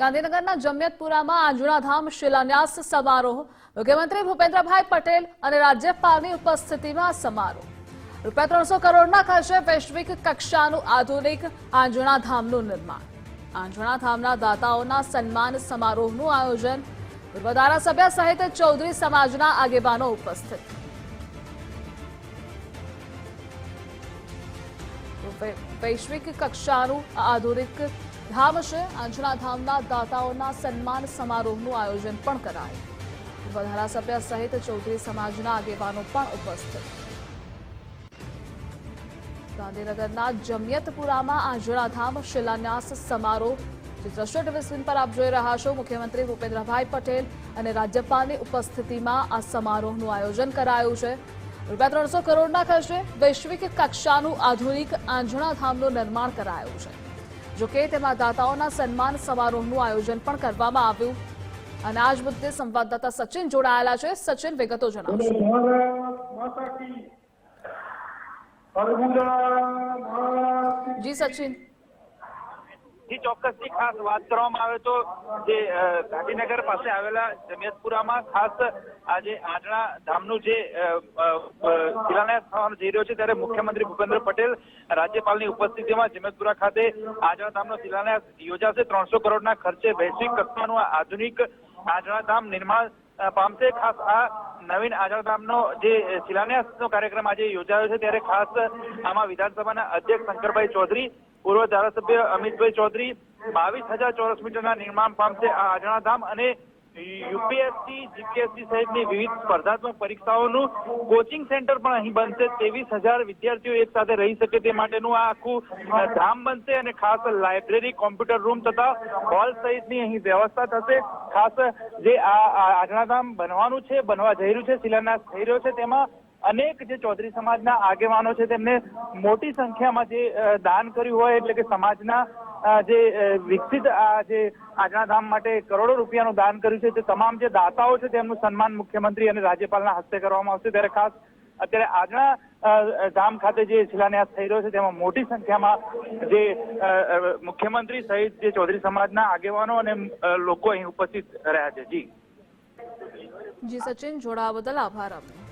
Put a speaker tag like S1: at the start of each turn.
S1: ગાંધીનગરના જમિયતપુરામાં આંજણાધામ શિલાન્યાસ સમારોહ. મુખ્યમંત્રી ભૂપેન્દ્રભાઈ પટેલ અને રાજ્યપાલની ઉપસ્થિતિમાં સમારોહ. રૂપિયા ત્રણસો કરોડના ખર્ચે વૈશ્વિક કક્ષાનું આધુનિક આંજણાધામનું નિર્માણ. આંજણાધામના દાતાઓના સન્માન સમારોહનું આયોજન પૂર્વ ધારાસભ્ય સહિત ચૌધરી સમાજના આગેવાનો ઉપસ્થિત. વૈશ્વિક કક્ષાનું આધુનિક ધામ છે આંજણાધામના દાતાઓના સન્માન સમારોહનું આયોજન પણ કરાયું. પૂર્વ ધારાસભ્ય સહિત ચૌધરી સમાજના આગેવાનો પણ ઉપસ્થિત. ગાંધીનગરના જમિયતપુરામાં આંજણાધામ શિલાન્યાસ સમારોહ, જે દ્રશ્ય ટીવી પર આપ જોઈ રહ્યા છો. મુખ્યમંત્રી ભૂપેન્દ્રભાઈ પટેલ અને રાજ્યપાલની ઉપસ્થિતિમાં આ સમારોહનું આયોજન કરાયું છે. રૂપિયા ત્રણસો કરોડના ખર્ચે વૈશ્વિક કક્ષાનું આધુનિક આંજણાધામનું નિર્માણ કરાયું છે. જોકે તેમાં દાતાઓના સન્માન સમારોહનું આયોજન પણ કરવામાં આવ્યું. અને આજ મુદ્દે સંવાદદાતા સચિન જોડાયેલા છે. સચિન વિગતો જણાવશો. જી સચિન.
S2: જી ચોક્કસથી ખાસ વાત કરવામાં આવે તો જે ગાંધીનગર પાસે આવેલા જમિયતપુરામાં ખાસ આજે આંજણા ધામનું જે શિલાન્યાસ થવાનો જઈ રહ્યો છે ત્યારે મુખ્યમંત્રી ભૂપેન્દ્ર પટેલ રાજ્યપાલની ઉપસ્થિતિમાં જમિયતપુરા ખાતે આંજણા ધામનો શિલાન્યાસ યોજાશે. ત્રણસો કરોડના ખર્ચે વૈશ્વિક કક્ષાનું આધુનિક આંજણા ધામ નિર્માણ પામશે. ખાસ આ નવીન આંજણાધામનો જે શિલાન્યાસનો કાર્યક્રમ આજે યોજાયો છે ત્યારે ખાસ આમાં વિધાનસભાના અધ્યક્ષ શંકરભાઈ ચૌધરી પૂર્વ ધારાસભ્ય અમિતભાઈ ચૌધરી બાવીસ હજાર ચોરસ મીટરના નિર્માણ પામશે આ આંજણાધામ અને યુપીએસસી જીપીએસસી સહિતની વિવિધ સ્પર્ધાત્મક પરીક્ષાઓનું કોચિંગ સેન્ટર પણ અહીં બનશે. ત્રેવીસ હજાર વિદ્યાર્થીઓ એક સાથે રહી શકે તે માટેનું આ આખું ધામ બનશે અને ખાસ લાઇબ્રેરી, કોમ્પ્યુટર રૂમ તથા હોલ સહિતની અહીં વ્યવસ્થા થશે. ખાસ જે આ આજના ધામ બનવાનું છે, બનવા જઈ રહ્યું છે, શિલાન્યાસ થઈ રહ્યો છે, તેમાં અનેક જે ચૌધરી સમાજના આગેવાનો છે, તેમને મોટી સંખ્યામાં જે દાન કર્યું હોય, એટલે કે સમાજના જે વિકસિત જે આજણાધામ માટે કરોડો રૂપિયાનું દાન કર્યું છે, તે તમામ જે દાતાઓ છે, તેમનું સન્માન મુખ્યમંત્રી અને રાજ્યપાલના હસ્તે કરવામાં આવશે. ત્યારે ખાસ અત્યારે આજના ધામ ખાતે જે શિલાન્યાસ થઈ રહ્યો છે, તેમાં મોટી સંખ્યામાં જે મુખ્યમંત્રી સહિત જે ચૌધરી સમાજના આગેવાનો અને લોકો અહીં ઉપસ્થિત રહ્યા છે. જી.
S1: જી, સચિન, જોડાવા બદલ આભાર આપનો.